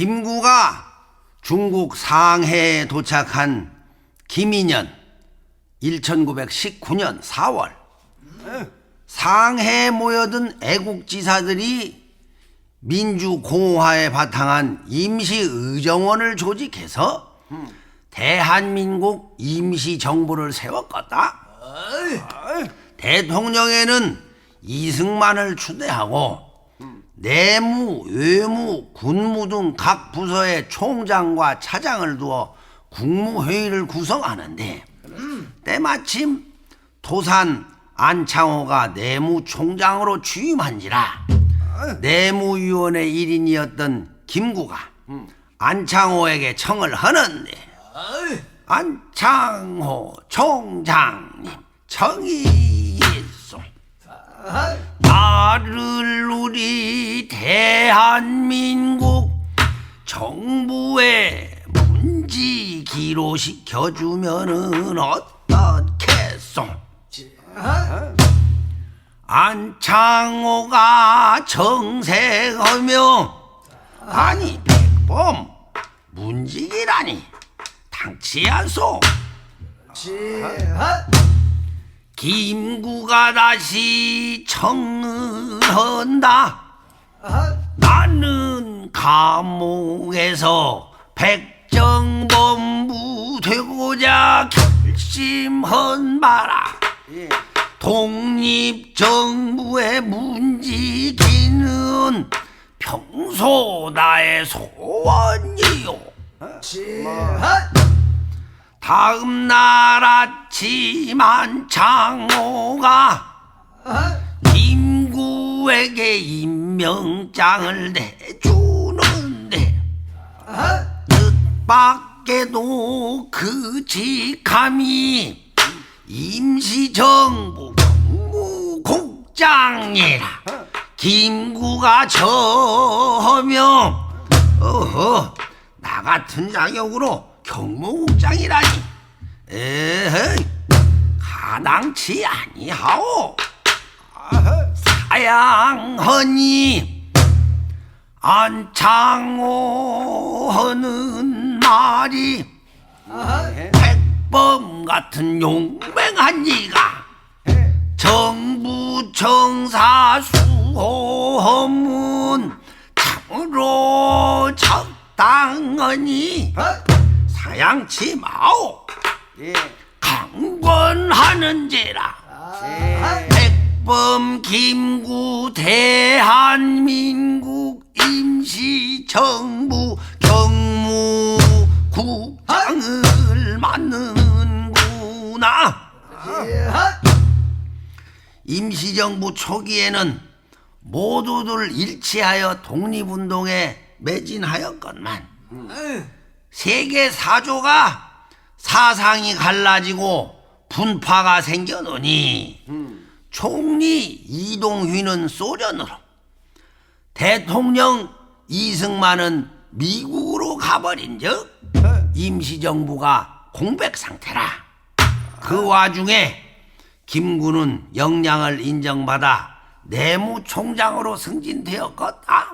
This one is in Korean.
김구가 중국 상해에 도착한 김인년 1919년 4월 상해에 모여든 애국지사들이 민주공화에 바탕한 임시의정원을 조직해서 대한민국 임시정부를 세웠겠다. 대통령에는 이승만을 추대하고 내무, 외무, 군무 등 각 부서의 총장과 차장을 두어 국무회의를 구성하는데 때마침 도산 안창호가 내무총장으로 취임한지라 내무위원회 일인이었던 김구가 안창호에게 청을 하는데 안창호 총장님 청이 대한민국 정부에 문지기로 시켜주면은 어떻겠소? 안창호가 정색하며 아니 백범 문지기라니 당치 않소. 김구가 다시 청을 한다. 감옥에서 백정본부 되고자 결심한 바라. 독립정부의 문지기는 평소 나의 소원이요. 다음 날 아침 안창호가 김구에게 임명장을 내 밖에도 그 직함이 임시정부 국장이라 김구가 저하며 어허 나 같은 자격으로 경무국장이라니. 에헤이 가당치 아니하오. 사양하니 안창호 하는 말이 백범 같은 용맹한 이가 정부 청사 수호문 참으로 적당하니 사양치 마오. 강권하는지라 백범 김구 대한민국 임시정부 경 무국장을 맡는구나. 임시정부 초기에는 모두들 일치하여 독립운동에 매진하였건만 세계 사조가 사상이 갈라지고 분파가 생겨노니 총리 이동휘는 소련으로 대통령 이승만은 미국으로 가버린즉 임시정부가 공백 상태라. 그 와중에 김군은 역량을 인정받아 내무총장으로 승진되었겠다.